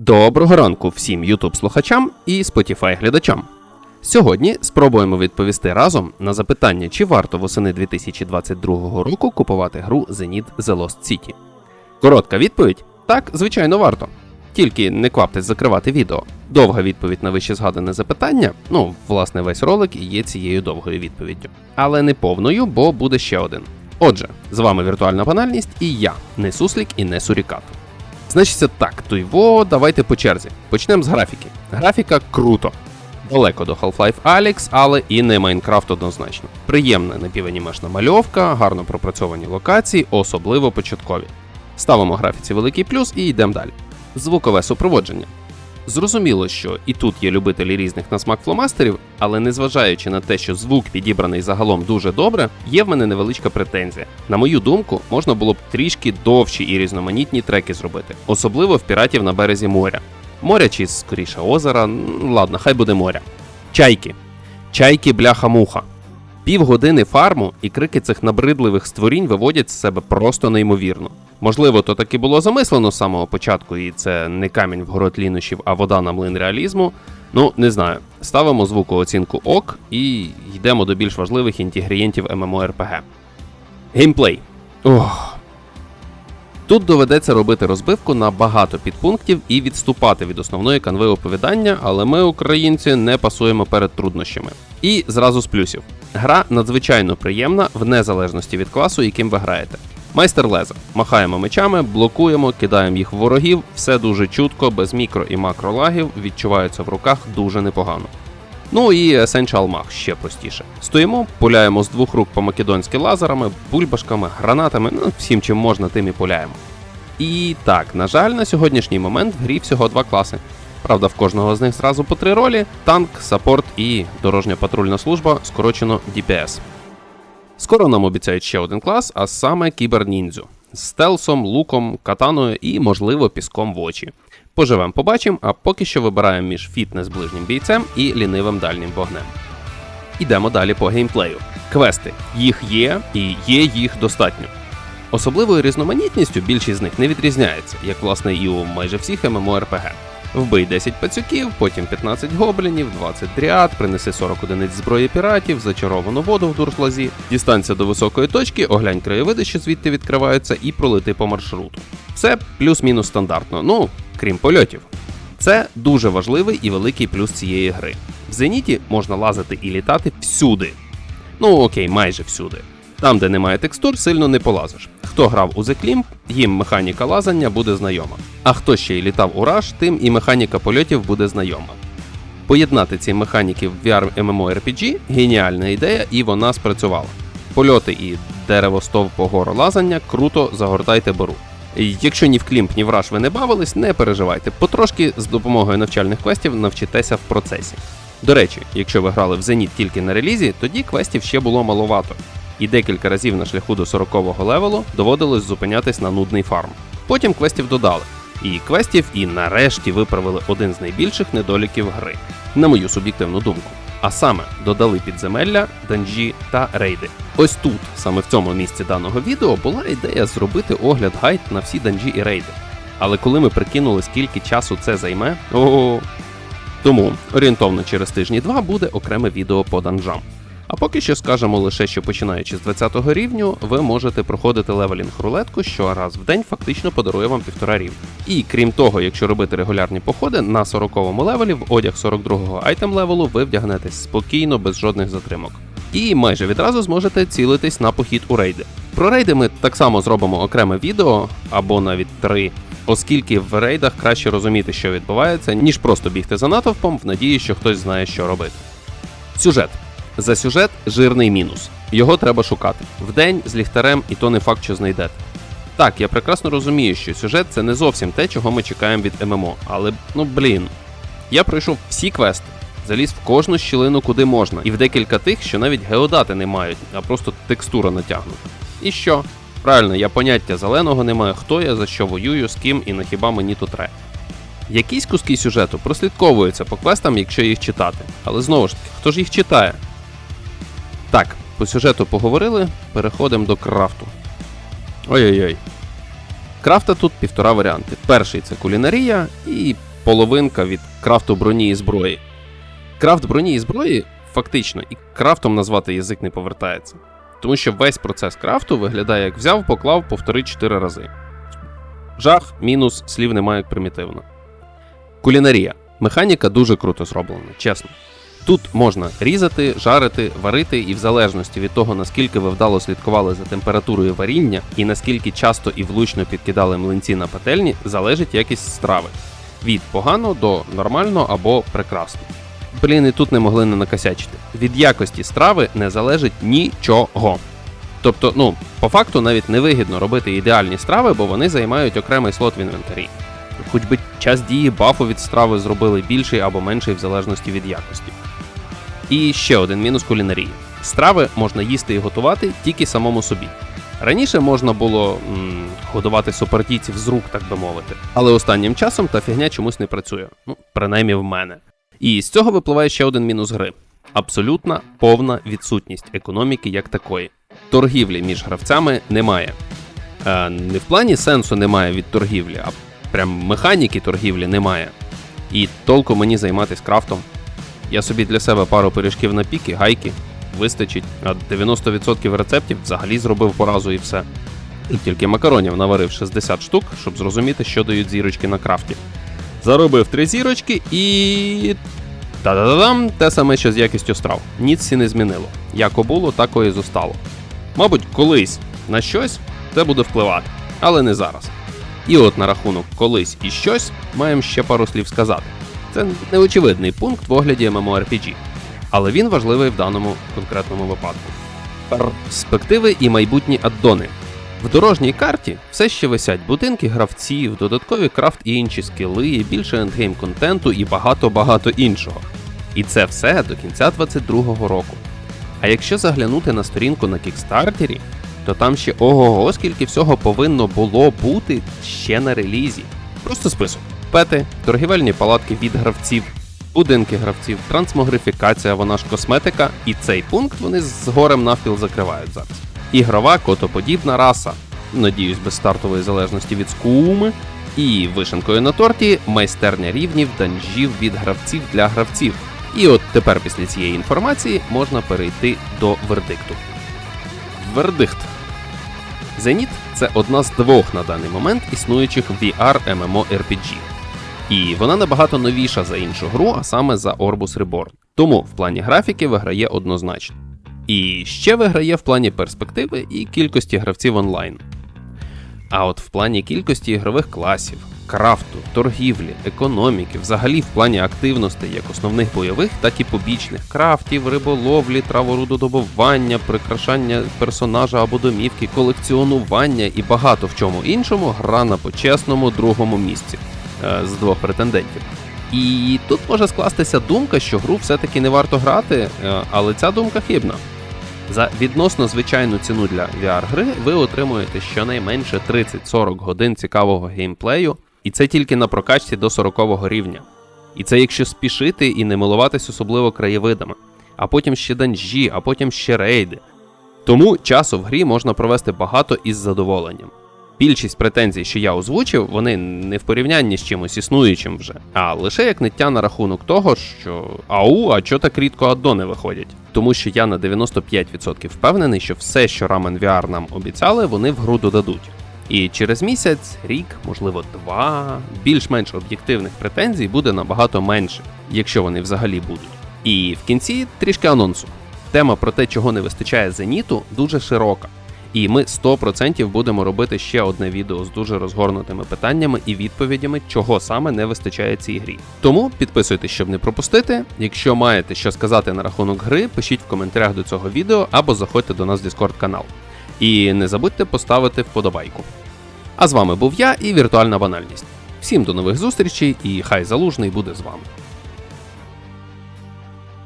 Доброго ранку всім YouTube слухачам і Spotify глядачам. Сьогодні спробуємо відповісти разом на запитання, чи варто восени 2022 року купувати гру Zenith The Lost City. Коротка відповідь: так, звичайно, варто. Тільки не кваптесь закривати відео. Довга відповідь на вище згадане запитання, ну, власне, весь ролик і є цією довгою відповіддю. Але не повною, бо буде ще один. Отже, з вами віртуальна банальність і я, не суслік і не сурікат. Значиться так, то його давайте по черзі. Почнемо з графіки. Графіка круто. Далеко до Half-Life Alyx, але і не Майнкрафт однозначно. Приємна напіванімешна мальовка, гарно пропрацьовані локації, особливо початкові. Ставимо графіці великий плюс і йдемо далі. Звукове супроводження. Зрозуміло, що і тут є любителі різних на смак фломастерів, але незважаючи на те, що звук підібраний загалом дуже добре, є в мене невеличка претензія. На мою думку, можна було б трішки довші і різноманітні треки зробити, особливо в піратів на березі моря. Моря чи скоріше озера, ладно, хай буде моря. Чайки. Чайки бляха-муха. Півгодини фарму і крики цих набридливих створінь виводять з себе просто неймовірно. Можливо, то таки було замислено з самого початку, і це не камінь в город лінощів, а вода на млин реалізму. Ну, не знаю. Ставимо звуку оцінку ок і йдемо до більш важливих інтегрієнтів MMORPG. Геймплей. Ох. Тут доведеться робити розбивку на багато підпунктів і відступати від основної канви оповідання, але ми, українці, не пасуємо перед труднощами. І зразу з плюсів. Гра надзвичайно приємна в незалежності від класу, яким ви граєте. Майстер леза. Махаємо мечами, блокуємо, кидаємо їх в ворогів, все дуже чутко, без мікро і макролагів, відчуваються в руках дуже непогано. Ну і Essential Mag ще простіше. Стоїмо, пуляємо з двох рук по-македонськи лазерами, бульбашками, гранатами, ну всім чим можна, тим і пуляємо. І так, на жаль, на сьогоднішній момент в грі всього два класи. Правда, в кожного з них зразу по три ролі: танк, саппорт і дорожня патрульна служба, скорочено DPS. Скоро нам обіцяють ще один клас, а саме кіберніндзю. З стелсом, луком, катаною і, можливо, піском в очі. Поживем, побачимо, а поки що вибираємо між фітнес ближнім бійцем і лінивим дальнім вогнем. Ідемо далі по геймплею. Квести. Їх є і є їх достатньо. Особливою різноманітністю більшість з них не відрізняється, як власне і у майже всіх MMORPG. Вбий 10 пацюків, потім 15 гоблінів, 20 дріад, принеси 40 одиниць зброї піратів, зачаровану воду в дурслазі, дістанься до високої точки, оглянь краєвиди, що звідти відкриваються, і пролети по маршруту. Це плюс-мінус стандартно, ну крім польотів. Це дуже важливий і великий плюс цієї гри. В Зеніті можна лазити і літати всюди. Ну окей, майже всюди. Там, де немає текстур, сильно не полазиш. Хто грав у The Climb, їм механіка лазання буде знайома. А хто ще й літав у Rush, тим і механіка польотів буде знайома. Поєднати ці механіки в VR MMORPG – геніальна ідея, і вона спрацювала. Польоти і дерево стовпо горолазання круто загортайте бору. Якщо ні в клімп, ні в раш ви не бавились, не переживайте. Потрошки з допомогою навчальних квестів навчитеся в процесі. До речі, якщо ви грали в Зеніт тільки на релізі, тоді квестів ще було маловато. І декілька разів на шляху до 40-го левелу доводилось зупинятись на нудний фарм. Потім квестів додали. І квестів, і нарешті виправили один з найбільших недоліків гри, на мою суб'єктивну думку. А саме додали підземелля, данжі та рейди. Ось тут, саме в цьому місці даного відео, була ідея зробити огляд гайд на всі данжі і рейди. Але коли ми прикинули, скільки часу це займе, о. Тому орієнтовно через тижні два буде окреме відео по данжам. А поки що скажемо лише, що починаючи з 20 рівню, ви можете проходити левелінг рулетку, що раз в день фактично подарує вам півтора рівня. І крім того, якщо робити регулярні походи, на 40-му левелі в одяг 42-го айтем левелу ви вдягнетесь спокійно, без жодних затримок. І майже відразу зможете цілитись на похід у рейди. Про рейди ми так само зробимо окреме відео або навіть три. Оскільки в рейдах краще розуміти, що відбувається, ніж просто бігти за натовпом в надії, що хтось знає, що робити. Сюжет. За сюжет жирний мінус. Його треба шукати. Вдень з ліхтарем, і то не факт, що знайдете. Так, я прекрасно розумію, що сюжет це не зовсім те, чого ми чекаємо від ММО, але ну блін. Я пройшов всі квести, заліз в кожну щілину, куди можна, і в декілька тих, що навіть геодати не мають, а просто текстура натягнута. І що? Правильно, я поняття зеленого не маю, хто я, за що воюю, з ким і на хіба мені тут тре. Якісь куски сюжету прослідковуються по квестам, якщо їх читати. Але знову ж таки, хто ж їх читає? Так, по сюжету поговорили, переходимо до крафту. Ой-ой-ой. Крафта тут півтора варіанти. Перший це кулінарія, і половинка від крафту броні і зброї. Крафт броні і зброї фактично і крафтом назвати язик не повертається. Тому що весь процес крафту виглядає як взяв, поклав, повтори 4 рази. Жах, мінус, слів немає як примітивно. Кулінарія. Механіка дуже круто зроблена, чесно. Тут можна різати, жарити, варити, і в залежності від того, наскільки ви вдало слідкували за температурою варіння і наскільки часто і влучно підкидали млинці на пательні, залежить якість страви. Від погано до нормально або прекрасно. Блін, і тут не могли не накосячити. Від якості страви не залежить нічого. Тобто, ну, по факту навіть невигідно робити ідеальні страви, бо вони займають окремий слот в інвентарі. Хоч би час дії бафу від страви зробили більший або менший в залежності від якості. І ще один мінус кулінарії: страви можна їсти і готувати тільки самому собі. Раніше можна було м, годувати супартійців з рук, так би мовити, але останнім часом та фігня чомусь не працює. Ну, принаймні в мене. І з цього випливає ще один мінус гри: абсолютна повна відсутність економіки як такої. Торгівлі між гравцями немає. Е, не в плані сенсу немає від торгівлі, а прям механіки торгівлі немає. І толку мені займатися крафтом. Я собі для себе пару пиріжків на піки, гайки, вистачить, а 90% рецептів взагалі зробив по разу і все. І тільки макаронів наварив 60 штук, щоб зрозуміти, що дають зірочки на крафті. Заробив три зірочки і. Та-да-да-дам, те саме, що з якістю страв. Ніц не змінило. Яко було, тако і зостало. Мабуть, колись на щось це буде впливати, але не зараз. І от на рахунок колись і щось маємо ще пару слів сказати. Це неочевидний пункт в огляді MMORPG, але він важливий в даному конкретному випадку. Перспективи і майбутні аддони. В дорожній карті все ще висять будинки гравців, додаткові крафт і інші скіли, більше ендгейм контенту і багато-багато іншого. І це все до кінця 2022 року. А якщо заглянути на сторінку на кікстартері, то там ще ого-го, скільки всього повинно було бути ще на релізі. Просто список. Пети, торгівельні палатки від гравців, будинки гравців, трансмогрифікація, вона ж косметика, і цей пункт вони з горем навпіл закривають зараз. Ігрова котоподібна раса, надіюсь, без стартової залежності від скуми, і вишенкою на торті майстерня рівнів данжів від гравців для гравців. І от тепер після цієї інформації можна перейти до вердикту. Вердикт. Зеніт це одна з двох на даний момент існуючих VR MMORPG. І вона набагато новіша за іншу гру, а саме за Orbus Reborn. Тому в плані графіки виграє однозначно. І ще виграє в плані перспективи і кількості гравців онлайн. А от в плані кількості ігрових класів, крафту, торгівлі, економіки, взагалі в плані активностей як основних бойових, так і побічних крафтів, риболовлі, траворудодобування, прикрашання персонажа або домівки, колекціонування і багато в чому іншому гра на почесному другому місці з двох претендентів. І тут може скластися думка, що гру все-таки не варто грати, е, але ця думка хибна. За відносно звичайну ціну для VR-гри ви отримуєте щонайменше 30-40 годин цікавого геймплею, і це тільки на прокачці до 40 рівня. І це якщо спішити і не милуватись особливо краєвидами, а потім ще данжі, а потім ще рейди. Тому часу в грі можна провести багато із задоволенням. Більшість претензій, що я озвучив, вони не в порівнянні з чимось існуючим вже, а лише як ниття на рахунок того, що ау, а чо так рідко аддони виходять. Тому що я на 95% впевнений, що все, що Ramen VR нам обіцяли, вони в гру додадуть. І через місяць, рік, можливо, два, більш-менш об'єктивних претензій буде набагато менше, якщо вони взагалі будуть. І в кінці трішки анонсу. Тема про те, чого не вистачає зеніту, дуже широка. І ми 100% будемо робити ще одне відео з дуже розгорнутими питаннями і відповідями, чого саме не вистачає цій грі. Тому підписуйтесь, щоб не пропустити. Якщо маєте що сказати на рахунок гри, пишіть в коментарях до цього відео або заходьте до нас в Discord канал. І не забудьте поставити вподобайку. А з вами був я і віртуальна банальність. Всім до нових зустрічей, і хай залужний буде з вами.